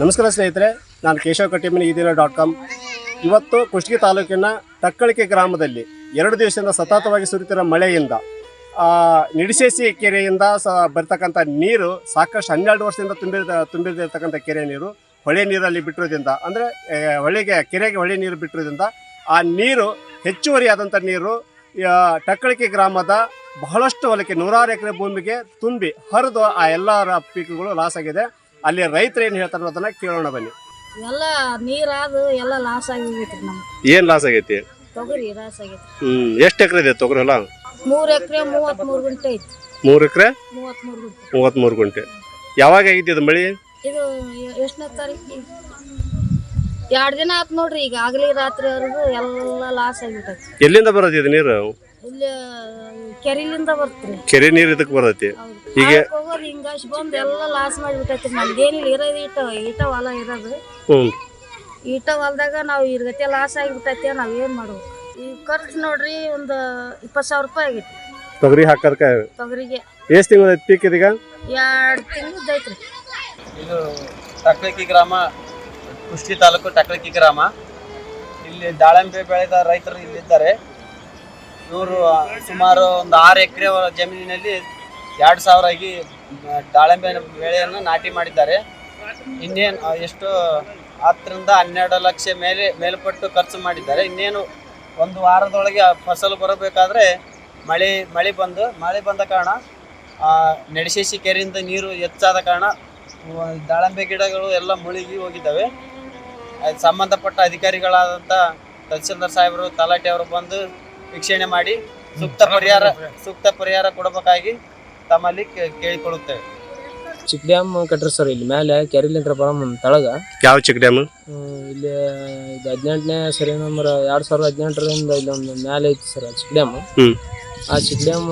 ನಮಸ್ಕಾರ ಸ್ನೇಹಿತರೆ, ನಾನು ಕೇಶವ ಕಟ್ಟಿಮನಿ ಈ ದಿನ ಡಾಟ್ ಕಾಮ್. ಇವತ್ತು ಕುಷ್ಟಗಿ ತಾಲೂಕಿನ ತಕ್ಕಳಿಕೆ ಗ್ರಾಮದಲ್ಲಿ ಎರಡು ದಿವಸದಿಂದ ಸತತವಾಗಿ ಸುರಿತಿರೋ ಮಳೆಯಿಂದ ನಿಡಿಸೇಸಿ ಕೆರೆಯಿಂದ ಸ, ಬರ್ತಕ್ಕಂಥ ನೀರು ಸಾಕಷ್ಟು ಹನ್ನೆರಡು ವರ್ಷದಿಂದ ತುಂಬಿದ ತುಂಬಿರ್ತಕ್ಕಂಥ ಕೆರೆ ನೀರು, ಹೊಳೆ ನೀರಲ್ಲಿ ಬಿಟ್ಟಿರೋದ್ರಿಂದ, ಅಂದರೆ ಹೊಳೆಗೆ, ಕೆರೆಗೆ ಹೊಳೆ ನೀರು ಬಿಟ್ಟಿರೋದ್ರಿಂದ ಆ ನೀರು ಹೆಚ್ಚುವರಿಯಾದಂಥ ನೀರು ಟಕ್ಕಳಿಕೆ ಗ್ರಾಮದ ಬಹಳಷ್ಟು ಹೊಲಕ್ಕೆ ನೂರಾರು ಎಕರೆ ಭೂಮಿಗೆ ತುಂಬಿ ಹರಿದು ಆ ಎಲ್ಲ ಪೀಕುಗಳು ಲಾಸ್ ಆಗಿದೆ. ಅಲ್ಲಿ ರೈತರು ಏನು ಹೇಳ್ತಾರೆ ಅದನ್ನ ಕೇಳೋಣ ಬನ್ನಿ. ಎಲ್ಲ ನೀರಾದು ಎಲ್ಲ ಲಾಸ್ ಆಗಿ ಏನ್ ನಮ್ಗೆ. ಏನು ಲಾಸ್ ಆಗೈತಿ? ತೊಗರಿ ಲಾಸ್ ಆಗೈತಿ. ಹ್ಮ್ ಎಷ್ಟು ಎಕರೆ ಇದೆ ತೊಗರಿ ಹೊಲ? ಮೂರ್ ಎಕರೆ ಮೂವತ್ತ್ ಮೂರು ಗುಂಟೆ ಐತಿ. ಮೂರು ಎಕರೆ? ಮೂವತ್ತ್ ಮೂರು ಗುಂಟೆ. ಮೂವತ್ತ್ಮೂರು ಗುಂಟೆ. ಯಾವಾಗ ಆಗೈತಿ ಇದು ಮಳಿ? ಇದು ಎಷ್ಟನೇ ತಾರೀಕು? ಎರಡು ದಿನ ಆತ್ ನೋಡ್ರಿ ಈಗ ಆಗ್ಲಿ ರಾತ್ರಿವರೆಗೂ ಎಲ್ಲ ಲಾಸ್ ಆಗಿಬಿಟ್ಟೈತಿ. ಎಲ್ಲಿಂದ ಬರೋದು ಇದು ನೀರು? ಕೆರಿಲಿಂದ ಬರ್ತ್ರಿ ಕೆರೆ ನೀರು ಇದಕ್ಕೆ ಬರ್ತೈತಿ. ಹೀಗೆ ಈಗ ಹೋಗೋದು ಹಿಂಗಾಶ್ ಬಂದು ಎಲ್ಲ ಲಾಸ್ ಮಾಡಿಬಿಟ್ಟೈತಿ. ನಮ್ದೇನಿಲ್ಲ ಇರೋದು ಈಟ ಈಟ ಹೊಲ ಇರೋದು. ಈಟ ಹೊಲದಾಗ ನಾವು ಇರ್ಗತೆ ಲಾಸ್ ಆಗಿಬಿಟ್ಟೈತಿ ನಾವ್ ಏನ್ ಮಾಡ್ಬೇಕು? ಈ ಖರ್ಚು ನೋಡ್ರಿ ಒಂದು ಇಪ್ಪತ್ತು ಸಾವಿರ ರೂಪಾಯಿ ಆಗೈತಿ. ತೊಗರಿ ಹಾಕೋದಕ್ಕೆ ತೊಗರಿಗೆ. ಎಷ್ಟು ತಿಂಗಳ ಪೀಕ್ ಇದೀಗ? ಎರಡ್ ತಿಂಗ್ಳದ್ದು ಐತ್ರಿ. ಇದು ಟಕ್ಳಕಿ ಗ್ರಾಮ ಕುಷ್ಟಿ ತಾಲೂಕು ಟಕ್ಳಕಿ ಗ್ರಾಮ. ಇಲ್ಲಿ ದಾಳಿಂಬೆ ಬೆಳೆದ ರೈತರು ಇಲ್ಲಿದ್ದಾರೆ. ಇವರು ಸುಮಾರು ಒಂದು ಆರು ಎಕರೆ ಜಮೀನಿನಲ್ಲಿ ಎರಡು ಸಾವಿರ ಆಗಿ ದಾಳಿಂಬೆ ಬೆಳೆಯನ್ನು ನಾಟಿ ಮಾಡಿದ್ದಾರೆ. ಇನ್ನೇನು ಎಷ್ಟು ಹತ್ತರಿಂದ ಹನ್ನೆರಡು ಲಕ್ಷ ಮೇಲೆ ಮೇಲ್ಪಟ್ಟು ಖರ್ಚು ಮಾಡಿದ್ದಾರೆ. ಇನ್ನೇನು ಒಂದು ವಾರದೊಳಗೆ ಫಸಲು ಬರಬೇಕಾದ್ರೆ ಮಳೆ ಮಳೆ ಬಂದು ಮಳೆ ಬಂದ ಕಾರಣ ಆ, ನೆಡಶೇಸಿ ಕೆರೆಯಿಂದ ನೀರು ಹೆಚ್ಚಾದ ಕಾರಣ ದಾಳಿಂಬೆ ಗಿಡಗಳು ಎಲ್ಲ ಮುಳುಗಿ ಹೋಗಿದ್ದಾವೆ. ಸಂಬಂಧಪಟ್ಟ ಅಧಿಕಾರಿಗಳಾದಂಥ ತಹಸೀಲ್ದಾರ್ ಸಾಹೇಬರು ತಲಾಟೆ ಅವರು ಬಂದು ವೀಕ್ಷಣೆ ಮಾಡಿ ಸೂಕ್ತ ಪರಿಹಾರ ಸೂಕ್ತ ಪರಿಹಾರ ಕೊಡಬೇಕಾಗಿ ತಮ್ಮಲ್ಲಿ ಕೇ- ಕೇಳಿಕೊಳ್ಳುತ್ತೇವೆ. ಚಿಕ್ಕ ಡ್ಯಾಮ್ ಕಟ್ಟ್ರಿ ಸರ್ ಇಲ್ಲಿ ಮೇಲೆ ಕೆರೆ ಬರೋ ತಳಗ. ಯಾವ ಚಿಕ್ಕ ಡ್ಯಾಮ್? ಹ್ಮ್, ಇಲ್ಲಿ ಇದು ಹದಿನೆಂಟನೇ ಸರಿ ನಂಬರ್ ಎರಡು ಸಾವಿರದ ಹದಿನೆಂಟರಿಂದ ಇಲ್ಲಿ ಒಂದು ಮ್ಯಾಲೆ ಐತಿ ಸರ್ ಚಿಕ್ಕ ಡ್ಯಾಮ್. ಹ್ಮ್. ಆ ಚಿಕ್ಕ ಡ್ಯಾಮ್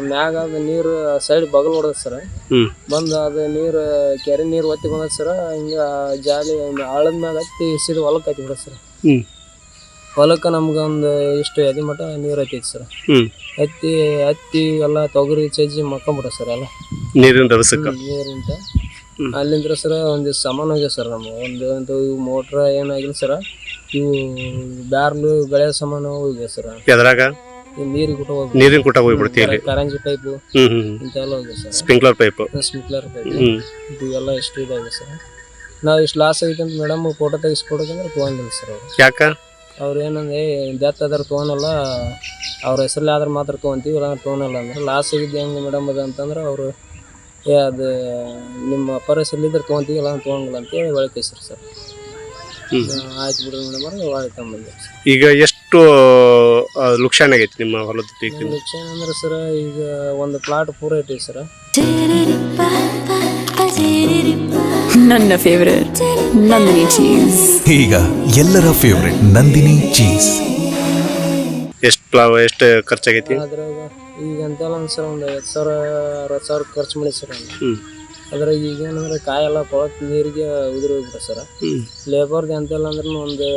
ಮ್ಯಾಗ ಅದು ನೀರು ಸೈಡ್ ಬಗಲ್ ಹೊಡೆದ ಸರ್. ಹ್ಮ್. ಬಂದು ಅದು ನೀರು ಕೆರೆ ನೀರು ಒತ್ತಿ ಬಂದದ ಸರ್. ಹಿಂಗೆ ಜಾಲಿ ಆಳದ ಮ್ಯಾಗ ಹತ್ತಿ ಸೀದ ಹೊಲಕ್ಕೆ ಹತ್ತಿ ಬಿಡ ಸರ್. ಹ್ಮ್. ಹೊಲಕ್ಕೆ ನಮ್ಗೆ ಒಂದು ಇಷ್ಟು ಎದಿ ಮಟ್ಟ ನೀರು ಹತ್ತೈತಿ ಸರ್. ಹತ್ತಿ ಹತ್ತಿ ಎಲ್ಲ ತೊಗರಿ ಚಜ್ಜಿ ಮಕ್ಕೊಂಬಿಡ ಸರ್ ಎಲ್ಲ. ನೀರಿನ ನೀರಿಂದ. ಅಲ್ಲಿಂದ ಸರ ಒಂದಿಷ್ಟು ಸಮಾನ ಆಗ್ಯದ ಸರ್ ನಮ್ಗೆ. ಒಂದು ಒಂದು ಇವು ಮೋಟ್ರ್ ಏನಾಗಿಲ್ಲ ಸರ ಇವು ಬ್ಯಾರ್ಲು ಬೆಳೆ ಸಮಾನ ಹೋಗ್ಯಾವ ಸರ್. ಎದ್ರಾಗ? ನೀರಿಗೆ ಬಿಟ್ಟು ಹೋಗ್ಬೇಕು ನೀರಿನ ಕುಟ ಹೋಗ್ಬಿಡ್ತಿ ಇಲ್ಲಿ? ಕರಂಜಿ ಇಂಥವೆಲ್ಲ ಹೋಗ್ಯಾವ sir. Sprinkler pipe sprinkler pipe ಇವೆಲ್ಲ ಎಷ್ಟು ಇದಾಗಿದೆ ಸರ್. ನಾವು ಇಷ್ಟು ಲಾಸ್ ಆಗೈತೆ ಅಂತ ಮೇಡಮ್ ಫೋಟೋ ತೆಗಿಸ್ಕೊಡೋಕಂದ್ರೆ ತೊಗೊಂಡಿಲ್ಲ ಸರ್ ಅವರು. ಯಾಕ? ಅವ್ರು ಏನಂದ್ರೆ ಡೆತ್ ಆದ್ರೆ ತೊಗೊಳಲ್ಲ ಅವ್ರ ಹೆಸರಲ್ಲಿ ಆದ್ರೆ ಮಾತ್ರ ತೊಗೊಂತೀವಿ ಇಲ್ಲ ತೊಗೊಳಲ್ಲ ಅಂದ್ರೆ. ಲಾಸ್ ಆಗಿದ್ದು ಹೆಂಗೆ ಮೇಡಮ್ ಅದು ಅಂತಂದ್ರೆ ಅವರು ಏ ಅದು ನಿಮ್ಮ ಅಪ್ಪರ ಹೆಸರಲ್ಲಿದ್ರೆ ತೊಗೊಂತೀವಿ ಇಲ್ಲ ತೊಗೊಂಗಿಲ್ಲ ಅಂತೇಳಿ ಒಳಗೆ ಹೆಸರು ಸರ್. ಹ್ಮ್. ಆಯ್ತು ಬಿಡ್ರಿ ಮೇಡಮ್ ಅವ್ರು ಒಳಗೆ ತಗೊಂಬಂದೆ ಈಗ ಎಷ್ಟು ನುಕ್ಸಾನ್ ಲುಕ್ಷಾನ್ ಆಗೈತಿ ನಿಮ್ಮ ಹೊಲದ ಪೀಕ್ ಲಕ್ಷಣ ಅಂದ್ರೆ ಸರ್ ಈಗ ಒಂದು ಪ್ಲಾಟ್ ಪೂರ ಐತಿ ಸರ್ ನನ್ನ ಫೇವರೇಟ್ ನಂದಿನಿ ಚೀಸ್ ಈಗ ಎಲ್ಲರ ಫೇವ್ರೆಟ್ ನಂದಿನಿ ಚೀಸ್ ಎಷ್ಟು ಪ್ಲಾವ್ ಎಷ್ಟು ಖರ್ಚಾಗೈತಿ ಅದ್ರಾಗ ಈಗ ಅಂತೆಲ್ಲ ಸರ್ ಒಂದು ಐವತ್ತು ಸಾವಿರ ಅರವತ್ತು ಸಾವಿರ ಖರ್ಚು ಮಾಡಿ ಸರ್ ಹ್ಮ್. ಅದ್ರಾಗ ಈಗ ಏನಂದ್ರೆ ಕಾಯೆಲ್ಲ ಕೊಳಕ್ ನೀರಿಗೆ ಉದುರಿ ಹೋಗ್ಬಿಟ್ರೆ ಸರ್ ಹ್ಮ್. ಲೇಬರ್ದು ಅಂತೆಲ್ಲ ಅಂದ್ರೆ ಒಂದು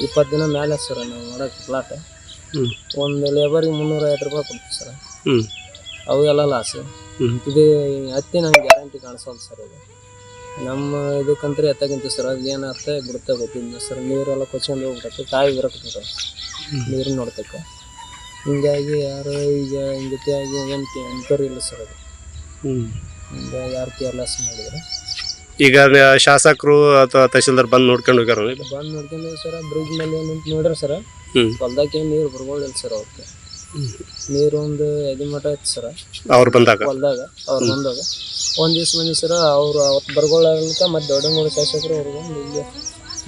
ಇಪ್ಪತ್ತು ದಿನ ಮೇಲೆ ಸರ್ ನಾವು ಮಾಡಕ್ಕೆ ಪ್ಲಾಟ್ ಹ್ಮ್. ಒಂದು ಲೇಬರ್ಗೆ ಮುನ್ನೂರ ಐವತ್ತು ರೂಪಾಯಿ ಕೊಡ್ತೀವಿ ಸರ್ ಹ್ಮ್. ಅವು ಎಲ್ಲ ಲಾಸ್ ಹ್ಮ್. ಇದು ಹತ್ತಿ ನಂಗೆ ಗ್ಯಾರಂಟಿ ಕಾಣಿಸೋದು ಸರ್ ಇದು ನಮ್ಮ ಇದಕ್ಕಂದ್ರೆ ಎತ್ತಾಗಿಂತ ಸರ್ ಅದು ಏನು ಅರ್ಥ ಬಿಡುತ್ತೆ ಗೊತ್ತಿಲ್ಲ ಸರ್. ನೀರೆಲ್ಲ ಕೊಚ್ಕೊಂಡು ಹೋಗ್ಬಿಟ್ಟೈತೆ ಕಾಯಿ ಬರಕ್ಕೆ ನೀರು ನೋಡ್ತಕ್ಕ ಹಿಂಗಾಗಿ ಯಾರು ಈಗ ಆಗಿ ಏನು ಎನ್ಕ್ವೈರಿ ಇಲ್ಲ ಸರ್ ಅದು. ಹಿಂಗಾಗಿ ಯಾರು ಕೇರ್ಲೆಸ್ ಮಾಡಿದ್ರೆ ಈಗ ಶಾಸಕರು ಅಥವಾ ತಹಸೀಲ್ದಾರ್ ಬಂದು ನೋಡ್ಕೊಂಡು ಹೋಗ್ಯಾರ ಬಂದು ನೋಡ್ಕೊಂಡು ಸರ್ ಬ್ರಿಡ್ಜ್ ಮೇಲೆ ನಿಂತು ನೋಡ್ರಿ ಸರ್. ಹೊಲ್ದಾಗ ಏನು ನೀರು ಬರ್ಬೋದಿಲ್ಲ ಸರ್ ಅವ್ರಿಗೆ. ನೀರು ಒಂದು ಎದಿ ಮಠ ಐತಿ ಸರ್. ಅವ್ರು ಬಂದಾಗ? ಹೊಲ್ದಾಗ ಅವ್ರು ಬಂದಾಗ. ಒಂದು ದಿವ್ಸ ಬಂದಿ ಸರ ಅವ್ರು ಅವತ್ತು ಬರ್ಗೊಳ್ಳಕ ಮತ್ತೆ ನೋಡಿ ಶಾಸಕರು ಅವ್ರು ಬಂದು ಇಲ್ಲಿ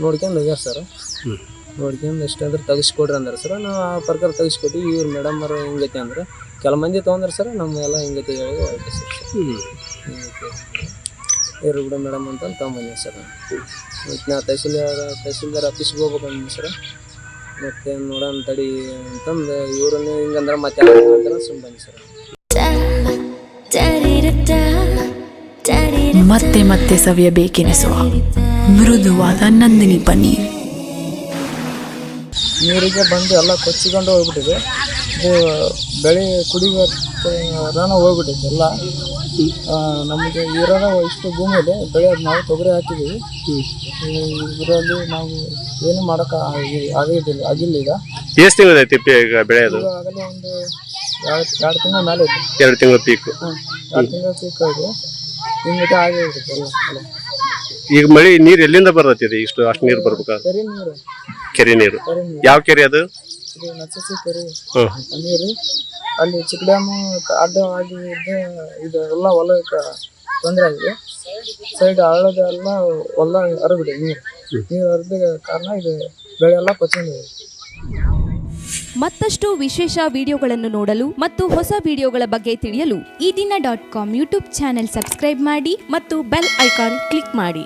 ನೋಡ್ಕೊಂಡು ಹೋಗ್ಯಾರ ಸರ್. ನೋಡ್ಕೊಂಡು ಎಷ್ಟಾದ್ರೆ ತೆಗಿಸ್ಕೊಡ್ರಿ ಅಂದ್ರೆ ಸರ್. ನಾವು ಆ ಪ್ರಕಾರ ತೆಗಿಸ್ಕೊಟ್ವಿ ಇವ್ರು ಮೇಡಮ್ ಅವ್ರು ಹಿಂಗೈತಿ ಅಂದ್ರೆ. ಕೆಲ ಮಂದಿ ತೊಗೊಂಡ್ರೆ ಸರ್ ನಮ್ಮೆಲ್ಲ ಹಿಂಗೈತಿ ಹೇಳಿ ಹೊರಟೆ ಸರ್. ಇವ್ರು ಬಿಡು ಮೇಡಮ್ ಅಂತ ತೊಗೊಂಬಂದಿ ಸರ್. ಮತ್ತು ನಾ ತಹಸೀಲ್ದಾರ್ ತಹಸೀಲ್ದಾರ್ ಆಫೀಸ್ಗೆ ಹೋಗ್ಬೇಕಂದ್ರೆ ಸರ್. ಮತ್ತೆ ನೋಡೋಣ ತಡಿ ಅಂತಂದು ಇವ್ರನ್ನ ಹಿಂಗಂದ್ರೆ ಮತ್ತೆ ಬಂದಿ ಸರ್. ಮತ್ತೆ ಮತ್ತೆ ಸವಿಯಬೇಕೆನಿಸುವ ಮೃದುವಾದ ನಂದಿನಿ ಪನ್ನೀರ್. ನೀರಿಗೆ ಬಂದು ಎಲ್ಲ ಕೊಚ್ಚಿಕೊಂಡು ಹೋಗ್ಬಿಟ್ಟಿದೆ. ಇದು ಬೆಳೆ ಕುಡಿಗೆ ರಾನ ಹೋಗ್ಬಿಟ್ಟೈತೆ ಎಲ್ಲ. ನಮಗೆ ಇರೋದ ಇಷ್ಟು ಭೂಮಿಯಲ್ಲಿ ಬೆಳೆಯೋದು ನಾವು ತೊಗರಿ ಹಾಕಿದ್ದೀವಿ. ಇದರಲ್ಲಿ ನಾವು ಏನು ಮಾಡೋಕೆ ಆಗಿದ್ದಿಲ್ಲ ಆಗಿಲ್ಲ ಈಗ. ಎಷ್ಟು ತಿಂಗಳು ಐತಿ ಪಿ- ಈಗ ಬೆಳೆಯೋದು? ಆಗಲೇ ಒಂದು ಎರಡು ಎರಡು ತಿಂಗಳ ಮೇಲೆ ಇದೆ. ಎರಡು ತಿಂಗಳ ಪೀಕ್ ಎರಡು ತಿಂಗಳ ಪೀಕ್ ಇದೆ ಹಿಂಗೆ ಆಗೇ ಇರುತ್ತೆ ಎಲ್ಲ. ಎಲ್ಲ ಈಗ ಮಳೆ ನೀರು ಎಲ್ಲಿಂದ ಬರತ್ತಿದೆ ಇಷ್ಟು ಅಷ್ಟು ನೀರು ಬರ್ಬೇಕಾ? ಕೆರೆ ನೀರು. ಕೆರೆ ನೀರು. ಯಾವ ಕೆರೆ ಅದು? ಇದು ನಚ್ಚಸಿ ಕೆರೆ ನೀರು ಅಲ್ಲಿ ಚಿಕ್ಕ ಡ್ಯಾಮು ಅಡ್ಡವಾಗಿ ಇದ್ದ ಇದು ಎಲ್ಲ ಹೊಲಕ್ಕೆ ತೊಂದರೆ ಆಗಿದೆ. ಸೈಡ್ ಹಳ್ಳದೆಲ್ಲ ಹೊಲ ಹರಿಬಿಡಿ ನೀರು. ನೀರು ಹರಿದ ಕಾರಣ ಇದು ಬೆಳೆ ಎಲ್ಲ ಕೊಚ್ಚಿದೆ ಮತ್ತಷ್ಟು ವಿಶೇಷ ವಿಡಿಯೋಗಳನ್ನು ನೋಡಲು ಮತ್ತು ಹೊಸ ವಿಡಿಯೋಗಳ ಬಗ್ಗೆ ತಿಳಿಯಲು Ee Dina dot com YouTube channel subscribe ಮಾಡಿ ಮತ್ತು ಬೆಲ್ ಐಕಾನ್ ಕ್ಲಿಕ್ ಮಾಡಿ.